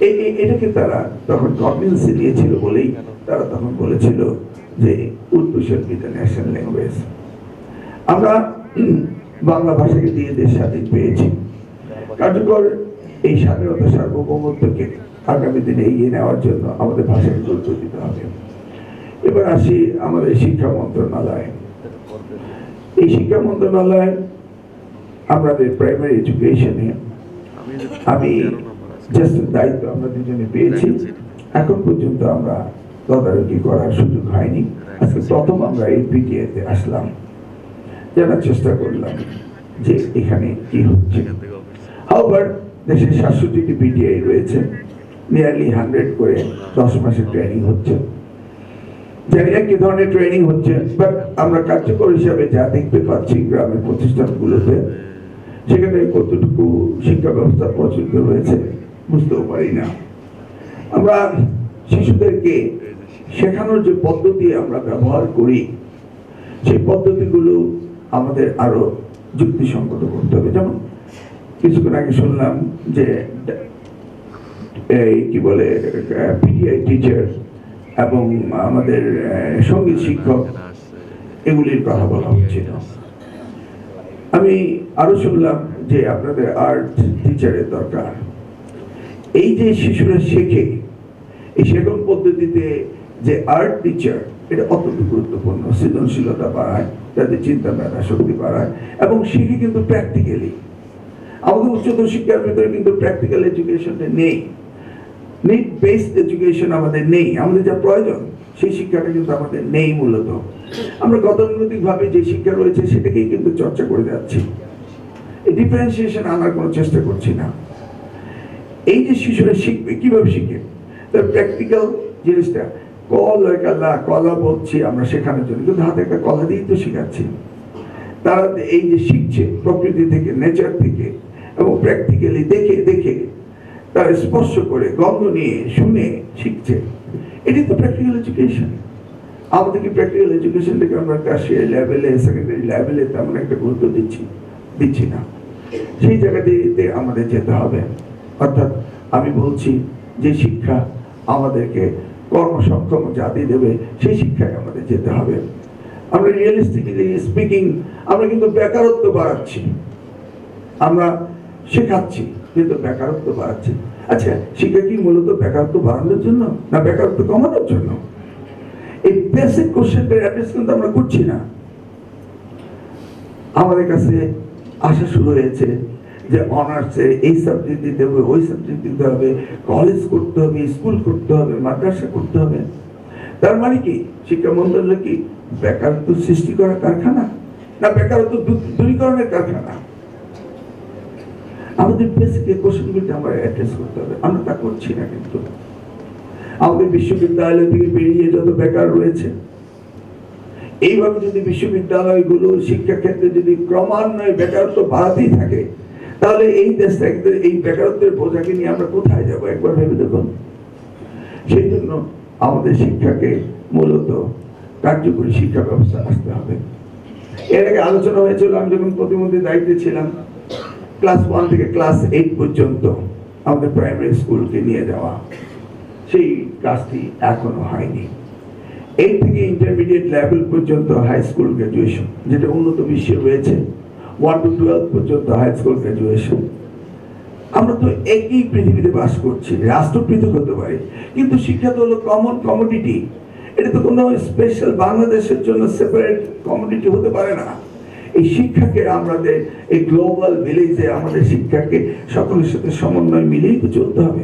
এটাকে তারা তখন কগনিজেন্সি দিয়েছিল বলেই তারা তখন বলেছিল যে Urdu should be national language. আমরা বাংলা ভাষাকে দিয়ে দেশ স্বাধীন পেয়েছি। কার্যকর এই স্বাধীনতা সার্বভৌমত্বকে আগামী দিনে এগিয়ে নেওয়ার জন্য আমাদের ভাষাকে গুরুত্ব দিতে হবে। এবার আসি আমাদের শিক্ষা মন্ত্রণালয়। এই শিক্ষা মন্ত্রণালয় আমাদের প্রাইমারি এডুকেশনে আমি জাস্ট দায়িত্ব আমরা দুজনে পেয়েছি। এখন পর্যন্ত আমরা তদারকি করার সুযোগ হয়নি। আজকে প্রথম আমরা এই পিটিএতে আসলাম। জানার চেষ্টা করলাম যে এখানে কি হচ্ছে। হাওবার দেশে সাতষট্টিটি পিটিআই রয়েছে। নিয়ারলি হান্ড্রেড করে দশ মাসের ট্রেনিং হচ্ছে। জানি না কি ধরনের ট্রেনিং হচ্ছে বাট আমরা কার্যকর হিসাবে যা দেখতে পাচ্ছি গ্রামের প্রতিষ্ঠানগুলোতে সেখানে কতটুকু শিক্ষা ব্যবস্থা প্রচলিত রয়েছে বুঝতেও পারি না। আমরা শিশুদেরকে শেখানোর যে পদ্ধতি আমরা ব্যবহার করি, সেই পদ্ধতিগুলো আমাদের আরও যুক্তিসঙ্গত করতে হবে। যেমন কিছুক্ষণ আগে শুনলাম যে এই কি বলে, পিটিআই টিচার এবং আমাদের সংগীত শিক্ষক এগুলির কথা বলা হচ্ছিল। আমি আরও শুনলাম যে আপনাদের আর্ট টিচারের দরকার। এই যে শিশুরা শেখে, এই শেখন পদ্ধতিতে যে আর্ট টিচার এটা অত্যন্ত গুরুত্বপূর্ণ, সৃজনশীলতা বাড়ায়, তাদের চিন্তা মেধা শক্তি বাড়ায়, এবং শিখে কিন্তু প্র্যাকটিক্যালি আমাদের উচ্চতর শিক্ষার ভিতরে কিন্তু প্র্যাকটিক্যাল এডুকেশনটা নেই। নিড বেসড এডুকেশন আমাদের নেই, আমাদের যা প্রয়োজন, সেই শিক্ষাটা কিন্তু আমাদের নেই মূলত। আমরা গতানুগতিক ভাবে যে শিক্ষা রয়েছে, সেটাকেই কিন্তু চর্চা করে যাচ্ছি। ডিফারেন্সিয়েশন আনার কোনো চেষ্টা করছি না। এই যে শিশুরা শিখবে, কীভাবে শিখবে তার প্র্যাকটিক্যাল জিনিসটা। কল কাল্লা কলা বলছি, আমরা শেখানোর জন্য। কিন্তু হাতে একটা কলা দিয়েই তো শেখাচ্ছি। তারা এই যে শিখছে, প্রকৃতি থেকে নেচার থেকে, এবং প্র্যাকটিক্যালি দেখে দেখে তারা স্পর্শ করে, গন্ধ নিয়ে, শুনে শিখছে। এটি তো প্র্যাকটিক্যাল এডুকেশন আমাদেরকে প্র্যাকটিক্যাল এডুকেশন থেকে আমরা টার্সিয়ারি লেভেলে সেকেন্ডারি লেভেলে তেমন একটা গুরুত্ব দিচ্ছি দিচ্ছি না। সেই জায়গাটিতে আমাদের যেতে হবে। অর্থাৎ আমি বলছি যে শিক্ষা আমাদেরকে কর্মসক্ষম জাতি দেবে, সেই শিক্ষায় আমাদের যেতে হবে। আমরা রিয়েলিস্টিকলি স্পিকিং আমরা কিন্তু বেকারত্ব বাড়াচ্ছি। আমরা শেখাচ্ছি, কিন্তু বেকারত্ব বাড়াচ্ছি। আচ্ছা শিক্ষা কি মূলত বেকারত্ব বাড়ানোর জন্য না বেকারত্ব কমানোর জন্য? এই বেসিক কোশ্চেনটার অ্যাড্রেস কিন্তু আমরা করছি না। আমাদের কাছে আসা শুরু হয়েছে যে অনার্সে এই সাবজেক্ট দিতে হবে, ওই সাবজেক্ট দিতে হবে কলেজ করতে হবে স্কুল করতে হবে, মাদ্রাসা করতে হবে। তার মানে কি? শিক্ষা মন্ত্রণালয় কি? বেকারত্ব সৃষ্টি করার কারখানা? না বেকারত্ব দূরীকরণের কারখানা? আমাদের বেসিক কোশ্চেনগুলোকে আমরা অ্যাড্রেস করতে হবে। আমরা তা করছি না কিন্তু। আমাদের বিশ্ববিদ্যালয় থেকে বেরিয়ে যত বেকার রয়েছে, এইভাবে যদি বিশ্ববিদ্যালয়গুলো শিক্ষা ক্ষেত্রে যদি ক্রমান্বয়ে বেকারত্ব বাড়াতেই থাকে তাহলে এই দেশটা একদম, এই বেকারত্বের বোঝাকে নিয়ে আমরা কোথায় যাব একবার ভেবে দেখুন। সেই জন্য আমাদের শিক্ষাকে মূলত কার্যকরী শিক্ষা ব্যবস্থা আসতে হবে। এর আগে আলোচনা হয়েছিল, আমি যখন প্রতিমন্ত্রীর দায়িত্বে ছিলাম, ক্লাস ওয়ান থেকে ক্লাস এইট পর্যন্ত আমাদের প্রাইমারি স্কুলকে নিয়ে যাওয়া, সেই কাজটি এখনও হয়নি। এই থেকে ইন্টারমিডিয়েট লেভেল পর্যন্ত হাই স্কুল গ্রাজুয়েশন যেটা উন্নত বিশ্বে রয়েছে ওয়ান টু টুয়েলভ পর্যন্ত হাই স্কুল গ্র্যাজুয়েশন আমরা তো একই পৃথিবীতে বাস করছি, রাষ্ট্র পৃথক হতে পারে, কিন্তু শিক্ষা তো হলো কমন কমোডিটি এটা তো কোনো স্পেশাল বাংলাদেশের জন্য সেপারেট কমোডিটি হতে পারে না। এই শিক্ষাকে আমাদের, এই গ্লোবাল ভিলেজে আমাদের শিক্ষাকে সকলের সাথে সমন্বয় মিলেই তো চলতে হবে।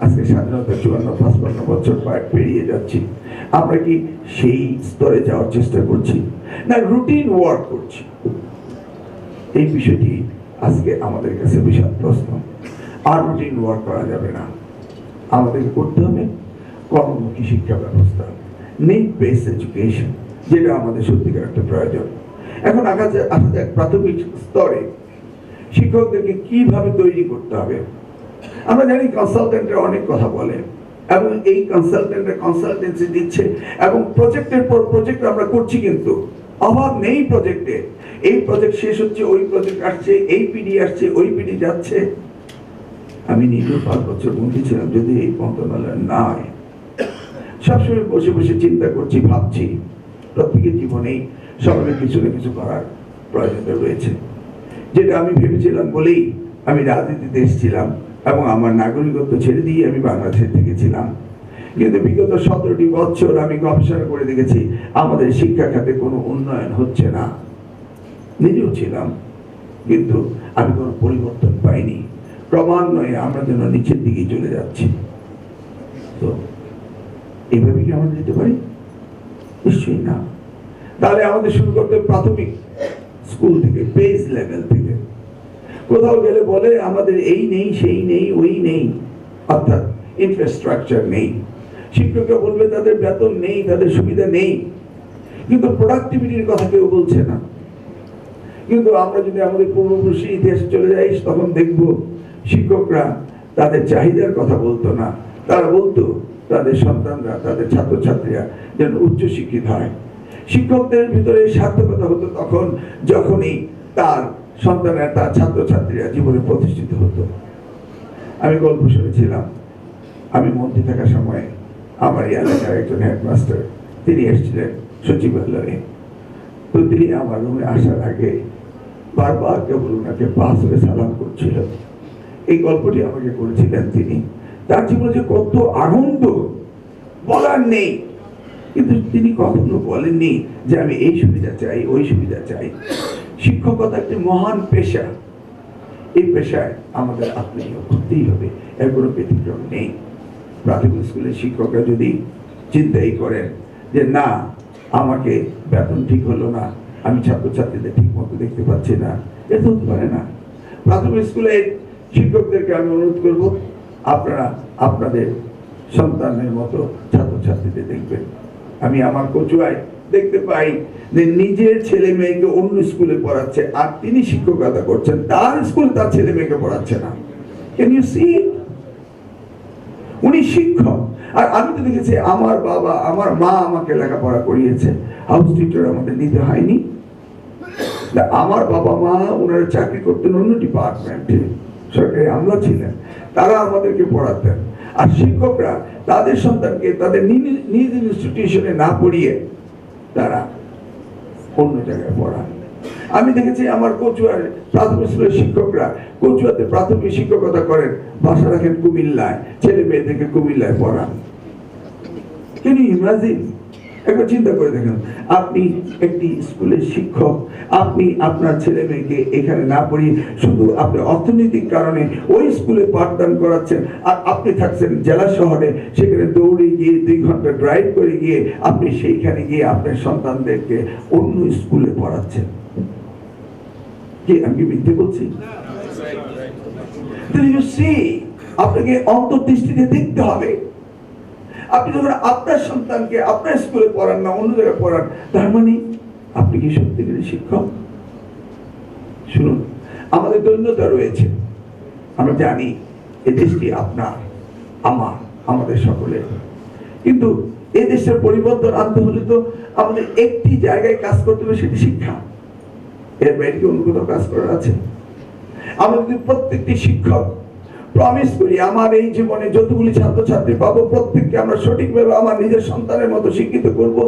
আজকে স্বাধীনতা চুয়ান্ন, পাঁচপান্ন বছর পা- পেরিয়ে যাচ্ছি। আমরা কি সেই স্তরে যাওয়ার চেষ্টা করছি? না রুটিন ওয়ার্ক করছি। এই বিষয়টি আজকে আমাদের কাছে বিশাল প্রশ্ন। আর রুটিন ওয়ার্ক করা যাবে না। আমাদেরকে করতে হবে কর্মমুখী শিক্ষা ব্যবস্থা নিড বেস এডুকেশন যেটা আমাদের সত্যিকার একটা প্রয়োজন। এখন আগে আসা যাক প্রাথমিক স্তরে শিক্ষকদেরকে কীভাবে তৈরি করতে হবে? আমরা জানি কনসালটেন্টরা অনেক কথা বলে, এবং এই কনসালটেন্টরা কনসালটেন্সি দিচ্ছে, এবং প্রজেক্টের পর প্রজেক্ট আমরা করছি কিন্তু। অভাব নেই প্রজেক্টে এই প্রজেক্ট শেষ হচ্ছে, ওই প্রজেক্ট আসছে, এই পিডি আসছে, ওই পিডি যাচ্ছে। আমি নিজেও পাঁচ বছর বন্দি ছিলাম, যদি এই মন্ত্রণালয় নয় সবসময় বসে বসে চিন্তা করছি, ভাবছি প্রত্যেকের জীবনেই সকলের কিছু না কিছু করার প্রয়োজনীয়তা রয়েছে। যেটা আমি ভেবেছিলাম বলেই আমি রাজনীতিতে এসেছিলাম এবং আমার নাগরিকত্ব ছেড়ে দিয়ে আমি বাংলাদেশে থেকেছিলাম। কিন্তু বিগত সতেরোটি বছর আমি গবেষণা করে দেখেছি, আমাদের শিক্ষা খাতে কোনো উন্নয়ন হচ্ছে না। নিজেও ছিলাম, কিন্তু আমি কোনো পরিবর্তন পাইনি। ক্রমান্বয়ে আমরা যেন নিচের দিকে চলে যাচ্ছি। তো এইভাবে কি আমরা যেতে পারি? নিশ্চয়ই না। তাহলে আমাদের শুরু করতে প্রাথমিক স্কুল থেকে বেস লেভেল থেকে। কোথাও গেলে বলে, আমাদের এই নেই, সেই নেই, ওই নেই, অর্থাৎ ইনফ্রাস্ট্রাকচার নেই। শিক্ষকরা বলবে, তাদের বেতন নেই, তাদের সুবিধা নেই। কিন্তু প্রোডাক্টিভিটির কথা কেউ বলছে না। কিন্তু আমরা যদি আমাদের পূর্বপুরুষের ইতিহাসে চলে যাই, তখন দেখব শিক্ষকরা তাদের চাহিদার কথা বলতো না। তারা বলতো, তাদের সন্তানরা, তাদের ছাত্রছাত্রীরা যেন উচ্চ শিক্ষিত হয়। শিক্ষকদের ভিতরে সার্থকতা হতো তখন যখনই তার সন্তানের, তার ছাত্রছাত্রীরা জীবনে প্রতিষ্ঠিত হতো। আমি গল্প শুনেছিলাম। আমি মন্ত্রী থাকার সময় আমার এলাকার একজন হেডমাস্টার তিনি এসেছিলেন সচিবালয়ে। তো তিনি আমার রুমে আসার আগে বারবার কেবল ওনাকে পাস হয়ে সালাম করছিল এই গল্পটি আমাকে করেছিলেন তিনি। তার জীবনে যে কত আনন্দ বলার নেই, কিন্তু তিনি কখনো বলেননি যে আমি এই সুবিধা চাই, ওই সুবিধা চাই। শিক্ষকতা একটি মহান পেশা। এই পেশায় আমাদের আত্মনিয়োগ করতেই হবে, এর কোনো ব্যতিক্রম নেই। প্রাথমিক স্কুলের শিক্ষকরা যদি চিন্তাই করেন যে, না, আমাকে বেতন ঠিক হলো না, আমি ছাত্রছাত্রীদের ঠিক মতো দেখতে পাচ্ছি না এটা হতে পারে না। প্রাথমিক স্কুলের শিক্ষকদেরকে আমি অনুরোধ করব, আপনারা আপনাদের সন্তানের মতো ছাত্রছাত্রীদের দেখবেন। আমি আমার কচুয়ায় দেখতে পাই যে, নিজের ছেলে মেয়েকে অন্য স্কুলে পড়াচ্ছে আর তিনি শিক্ষকতা করছেন, তার স্কুল তার ছেলে মেয়েকে পড়াচ্ছে না। ক্যান ইউ সি উনি শিক্ষক। আর আমি তো দেখেছি আমার বাবা, আমার মা আমাকে লেখাপড়া করিয়েছে। হাউস টিচার আমাদের নিতে হয়নি। আমার বাবা মা ওনারা চাকরি করতেন অন্য ডিপার্টমেন্টে। সরকারি আমলা ছিলেন। তারা আমাদেরকে পড়াতেন। আর শিক্ষকরা তাদের সন্তানকে তাদের নিজ ইনস্টিটিউশনে না পড়িয়ে তারা অন্য জায়গায় পড়ান। আমি দেখেছি আমার কচুয়ার প্রাথমিক স্কুলের শিক্ষকরা কচুয়াতে প্রাথমিক শিক্ষকতা করেন। বাসা রাখেন কুমিল্লায়। ছেলে মেয়েদেরকে কুমিল্লায় পড়ান। কেন ইমাজিন একবার চিন্তা করে দেখেন, আপনি একটি স্কুলের শিক্ষক, আপনি আপনার ছেলে মেয়েকে এখানে না পড়িয়ে শুধু আপনি অর্থনৈতিক কারণে ওই স্কুলে পাঠদান করাচ্ছেন, আর আপনি থাকছেন জেলা শহরে, সেখানে দৌড়ে গিয়ে দুই ঘণ্টা ড্রাইভ করে গিয়ে আপনি সেইখানে গিয়ে আপনার সন্তানদেরকে অন্য স্কুলে পড়াচ্ছেন। কি আমি মিথ্যে বলছি? আপনাকে অন্তর্দৃষ্টিতে দেখতে হবে। আপনি যখন আপনার সন্তানকে আপনার স্কুলে পড়ান না, অন্য জায়গায় পড়ান, তার মানে আপনি কি সত্যিকারের শিক্ষক? শুনুন, আমাদের দৈন্যতা রয়েছে। আমরা জানি এই দেশটি আপনার, আমার, আমাদের সকলের। কিন্তু এ দেশের পরিবর্তন আনতে হলে তো আমাদের একটি জায়গায় কাজ করতে হবে, সেটি শিক্ষা। এর বাইরে কি অন্য কোথাও কাজ করার আছে? আমরা যদি প্রত্যেকটি শিক্ষক প্রমিস করি, আমার এই জীবনে যতগুলি ছাত্রছাত্রী পাবো, প্রত্যেককে আমরা সঠিকভাবে আমার নিজের সন্তানের মতো শিক্ষিত করব,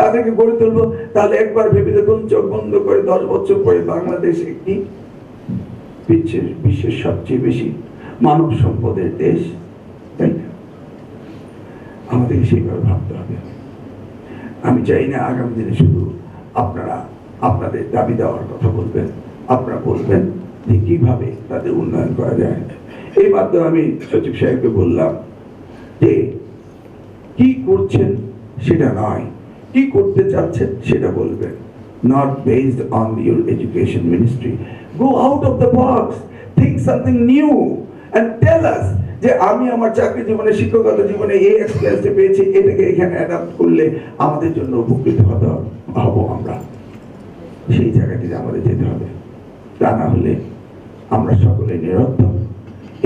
তাদেরকে গড়ে তুলবো। তাহলে একবার ভেবে দেখুন, চোখ বন্ধ করে দশ বছর পরে বাংলাদেশ একটি বিশ্বের বিশ্বের সবচেয়ে বেশি মানব সম্পদের দেশ, তাই না? আমাদেরকে সেইভাবে ভাবতে হবে। আমি চাই না আগামী দিনে শুধু আপনারা আপনাদের দাবি দেওয়ার কথা বলবেন, আপনারা বলবেন যে কীভাবে তাদের উন্নয়ন করা যায়। এই মাধ্যমে আমি সচিব সাহেবকে বললাম যে, কি করছেন সেটা নয়, কি করতে চাচ্ছেন সেটা বলবেন। Not based on your education ministry go out of the box think something new and tell us যে আমি আমার চাকরি জীবনে, শিক্ষকতা জীবনে এই এক্সপিরিয়েন্সটা পেয়েছি, এটাকে এখানে অ্যাডাপ্ট করলে আমাদের জন্য উপকৃত হতে হব আমরা। সেই জায়গাটিতে আমাদের যেতে হবে। তা না হলে আমরা সকলে নিরর্থক।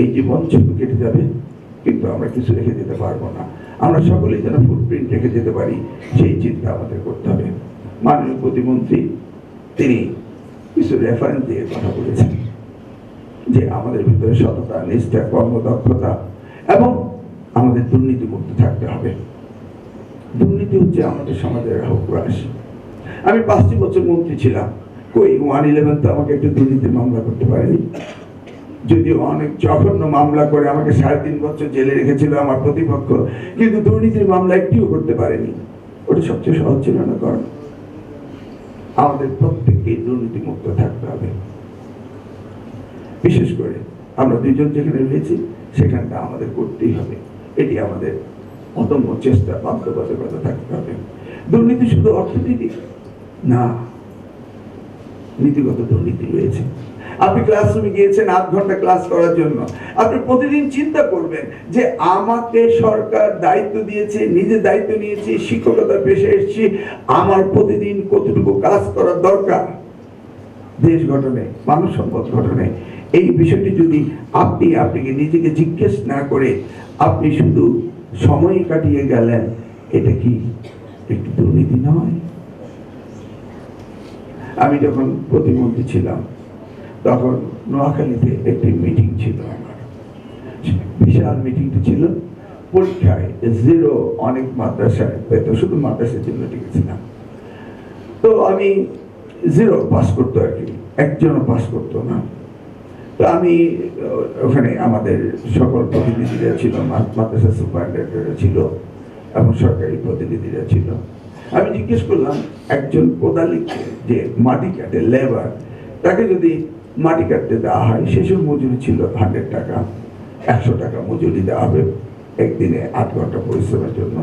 এই জীবন শুধু কেটে যাবে, কিন্তু আমরা কিছু রেখে যেতে পারব না। আমরা সকলেই যেন ফুটপ্রিন্ট রেখে যেতে পারি, সেই চিন্তা আমাদের করতে হবে। মাননীয় প্রতিমন্ত্রী, তিনি কিছু রেফারেন্স দিয়ে কথা বলেছেন যে আমাদের ভিতরে সততা, নিষ্ঠা, কর্মদক্ষতা এবং আমাদের দুর্নীতিমুক্ত থাকতে হবে। দুর্নীতি হচ্ছে আমাদের সমাজের অভ্যাস আমি পাঁচটি বছর মন্ত্রী ছিলাম। কই, ওয়ান ইলেভেন তো আমাকে একটু দুর্নীতির মামলা করতে পারেনি। যদিও অনেক জঘন্য মামলা করে আমাকে সাড়ে তিন বছর জেলে রেখেছিল আমার প্রতিপক্ষ, কিন্তু দুর্নীতির মামলা একটিও করতে পারেনি। ওটা সবচেয়ে সহজ ছিল না, কারণ আমাদের প্রত্যেককে দুর্নীতিমুক্ত থাকতে হবে। বিশেষ করে আমরা দুজন যেখানে রয়েছি, সেখানটা আমাদের করতেই হবে। এটি আমাদের অদম্য চেষ্টা, বাধ্যবাধকতা থাকতে হবে। দুর্নীতি শুধু অর্থনীতি না, নীতিগত দুর্নীতি রয়েছে। আপনি ক্লাসরুমে গিয়েছেন, আধ ঘণ্টা ক্লাস করার জন্য। আপনি প্রতিদিন চিন্তা করবেন যে আমাকে সরকার দায়িত্ব দিয়েছে, নিজে দায়িত্ব নিয়েছি, শিক্ষকতার পেশে এসেছি, আমার প্রতিদিন কতটুকু কাজ করার দরকার? দেশ গঠনে মানব সম্পদ গঠনে। এই বিষয়টি যদি আপনি, আপনাকে নিজেকে জিজ্ঞেস না করে আপনি শুধু সময় কাটিয়ে গেলেন, এটা কি একটু দুর্নীতি নয়? আমি যখন প্রতিমন্ত্রী ছিলাম, তখন নোয়াখালীতে একটি মিটিং ছিল আমার। বিশাল মিটিংটি ছিল, পরীক্ষায় জিরো অনেক মাদ্রাসায় পেত, শুধু মাদ্রাসার জন্য টিকেছিলাম। তো আমি জিরো পাস করতো আর কি, একজনও পাস করতো না। তো আমি ওখানে আমাদের সকল প্রতিনিধিরা ছিল মাদ্রাসা সুপারিনটেন্ডেন্টরা ছিল, এবং সরকারি প্রতিনিধিরা ছিল। আমি জিজ্ঞেস করলাম, একজন কোদালিকে যে মাটি কাটে, লেবার, তাকে যদি মাটি কাটতে দেওয়া হয় সেসব মজুরি ছিল হান্ড্রেড টাকা, একশো টাকা মজুরি দেওয়া হবে একদিনে আট ঘণ্টা পরিশ্রমের জন্য।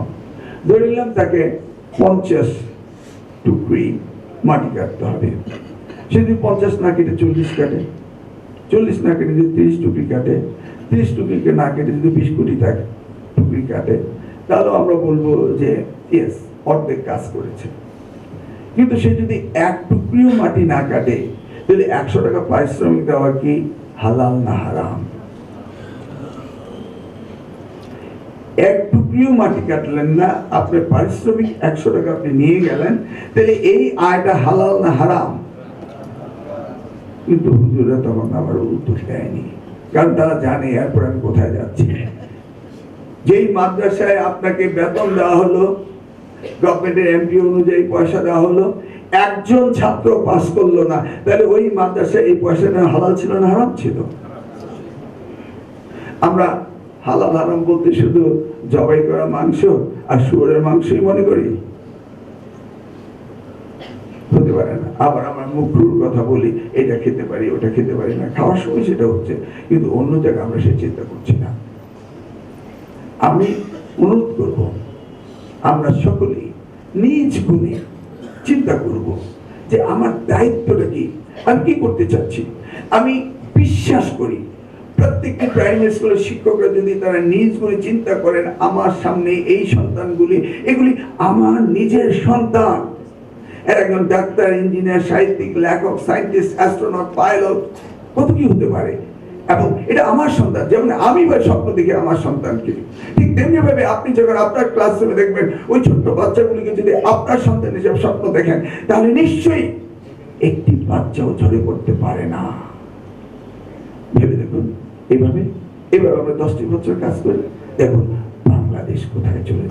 ধরে নিলাম তাকে পঞ্চাশ টুকরি মাটি কাটতে হবে। সে যদি পঞ্চাশ না কেটে চল্লিশ কাটে, চল্লিশ না কেটে যদি তিরিশ টুকরি কাটে, তিরিশ টুকরিকে না কেটে যদি বিশ কোটি টাকা টুকরি কাটে, তাহলেও আমরা বলব যে ইয়েস অর্ধেক কাজ করেছে। কিন্তু সে যদি এক টুকরিও মাটি না কাটে, তাহলে একশো টাকা পারিশ্রমিক দেওয়া কি হালাল না হারাম? এক টুকরিও মাটি কাটলেন না, আপনার পারিশ্রমিক একশো টাকা আপনি নিয়ে গেলেন, তাহলে এই আয়টা হালাল না হারাম? কিন্তু হুজুরা তখন আমার উত্তর দেয়নি। কারণ তারা জানে এরপর আমি কোথায় যাচ্ছি। যেই মাদ্রাসায় আপনাকে বেতন দেওয়া হলো গভর্নমেন্টের এমপি অনুযায়ী পয়সা দেওয়া হলো। একজন ছাত্র পাস করল না। তাহলে ওই মাদ্রাসায় এই পয়সাটা হালাল ছিল না হারাম ছিল? আমরা হালাল হারাম বলতে শুধু জবাই করা মাংস আর শুয়োরের মাংসই মনে করি। হতে পারে না। আবার আমরা মুখরুর কথা বলি, এটা খেতে পারি, ওটা খেতে পারি না। খাওয়ার সময় সেটা হচ্ছে, কিন্তু অন্য জায়গায় আমরা সে চিন্তা করছি না। আমি অনুরোধ করব আমরা সকলেই নিজ গুণে চিন্তা করব যে আমার দায়িত্বটা কি? আমি কি করতে চাচ্ছি? আমি বিশ্বাস করি প্রত্যেকটি প্রাইমারি স্কুলের শিক্ষকরা যদি তারা নিজ গুণে চিন্তা করেন, আমার সামনে এই সন্তানগুলি, এগুলি আমার নিজের সন্তান। একজন ডাক্তার, ইঞ্জিনিয়ার, সাহিত্যিক, লেখক, সায়েন্টিস্ট, অ্যাস্ট্রোনট, পাইলট, কত কি হতে পারে? এবং এটা আমার সন্তান, যেমন আমি ভাই স্বপ্ন দেখি আমার সন্তানকে। ঠিক তেমনি ভাবে আপনি যখন আপনার ক্লাসরুমে দেখবেন, ওই ছোট্ট বাচ্চাগুলিকে যদি আপনার সন্তান হিসেবে স্বপ্ন দেখেন, তাহলে নিশ্চয়ই একটি বাচ্চাও ঝরে পড়তে পারে না। ভেবে দেখুন এইভাবে এভাবে আমরা দশটি বছর কাজ করি দেখুন বাংলাদেশ কোথায় চলে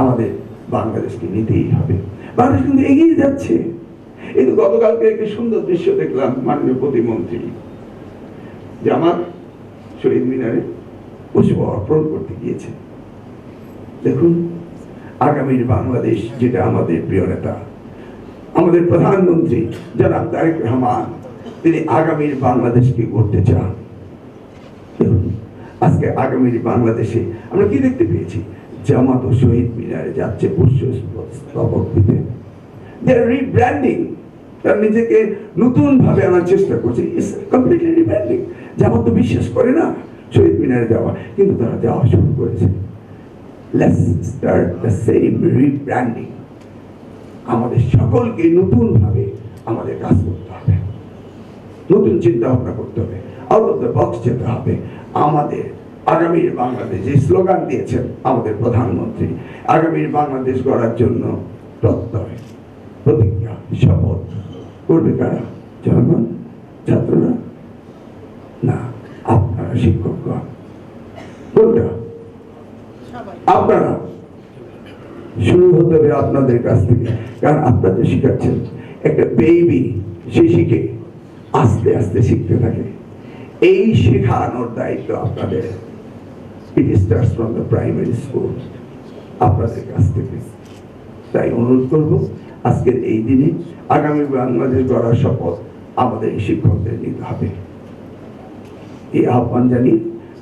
আমাদের বাংলাদেশকে নিতেই হবে। বাংলাদেশ কিন্তু এগিয়ে যাচ্ছে। এই গতকালকে একটি সুন্দর দৃশ্য দেখলাম মাননীয় প্রতিমন্ত্রী। জামাত শহীদ মিনারে পুষ্প অর্পণ করতে গিয়েছে। দেখুন, আগামীর বাংলাদেশ যেটা আমাদের প্রিয় নেতা, আমাদের প্রধানমন্ত্রী জনাব তারেক রহমান, তিনি আগামীর বাংলাদেশকে গড়তে চান। আজকে আগামীর বাংলাদেশে আমরা কি দেখতে পেয়েছি? জামাত ও শহীদ মিনারে যাচ্ছে পুষ্প স্তবক দিতে রিব্র্যান্ডিং তার নিজেকে নতুন ভাবে আনার চেষ্টা করছে। কমপ্লিটলি রিব্র্যান্ডিং জামাত তো বিশ্বাস করে না, শহীদ মিনারে যাওয়া, কিন্তু তারা যাওয়া শুরু করেছে। দ্য সেম আমাদের সকলকে নতুন ভাবে আমাদের কাজ করতে হবে। নতুন চিন্তা ভাবনা করতে হবে। আউট অফ দ্য বক্স যেতে হবে। আমাদের আগামীর বাংলাদেশ, যে স্লোগান দিয়েছেন আমাদের প্রধানমন্ত্রী, আগামীর বাংলাদেশ গড়ার জন্য প্রত্যয়, প্রতিজ্ঞা, শপথ করবে কারা? জনগণ, ছাত্ররা? কোনটা? আপনারা। শুরু হতে হবে আপনাদের কাছ থেকে কারণ আপনারা যে শিখাচ্ছেন একটা বেবি সে শিখে আস্তে আস্তে শিখতে থাকে। এই শেখানোর দায়িত্ব আপনাদের। It starts from the primary school আপনাদের কাছ থেকে। তাই অনুরোধ করব আজকের এই দিনে আগামী বাংলাদেশ গড়ার শপথ আমাদের এই শিক্ষকদের নিতে হবে। এই আহ্বান জানি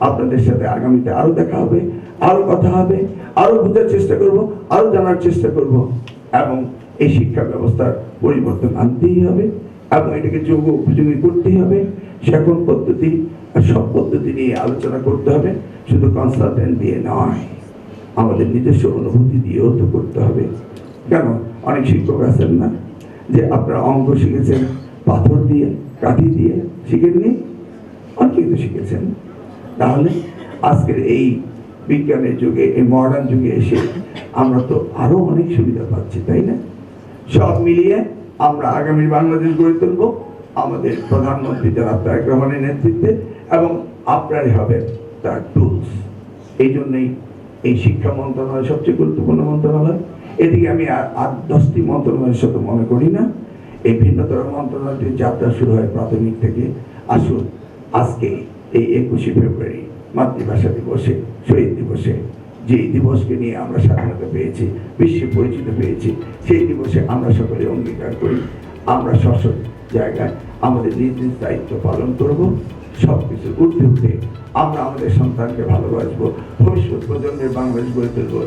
আপনাদের সাথে আগামীতে আরও দেখা হবে, আরও কথা হবে, আরও বোঝার চেষ্টা করব, আরও জানার চেষ্টা করব এবং এই শিক্ষা ব্যবস্থার পরিবর্তন আনতেই হবে এবং এটাকে যোগ্য উপযোগী করতেই হবে। শেখন পদ্ধতি সব পদ্ধতি নিয়ে আলোচনা করতে হবে, শুধু কনসালটেন্ট দিয়ে নয়, আমাদের নিজস্ব অনুভূতি দিয়েও তো করতে হবে। কেন? অনেক শিক্ষক আছেন না যে আপনারা অঙ্ক শিখেছেন, পাথর দিয়ে, কাঠি দিয়ে শিখেননি? অনেকেই তো শিখেছেন। তাহলে আজকের এই বিজ্ঞানের যুগে, এই মডার্ন যুগে এসে আমরা তো আরও অনেক সুবিধা পাচ্ছি, তাই না? সব মিলিয়ে আমরা আগামী বাংলাদেশ গড়ে তুলব। আমাদের প্রধানমন্ত্রী যারা তারেক নেতৃত্বে এবং আপনারই হবে তার টুলস এই জন্যই এই শিক্ষা মন্ত্রণালয় সবচেয়ে গুরুত্বপূর্ণ মন্ত্রণালয়। এদিকে আমি আর আট, দশটি মন্ত্রণালয়ের সাথে মনে করি না। এই ভিন্নতর মন্ত্রণালয়টির যাত্রা শুরু হয় প্রাথমিক থেকে। আসুন আজকে এই একুশে ফেব্রুয়ারি মাতৃভাষা দিবসে, শহীদ দিবসে, যে দিবসকে নিয়ে আমরা স্বাধীনতা পেয়েছি, বিশ্বে পরিচিত পেয়েছি, সেই দিবসে আমরা সকলে অঙ্গীকার করি। আমরা সশস্ত্র জায়গায় আমাদের নিজ নিজ দায়িত্ব পালন করব। সব কিছু উঠতে উঠে আমরা আমাদের সন্তানকে ভালোবাসবো, ভবিষ্যৎ প্রজন্মের বাংলাদেশ গড়ে তুলবো।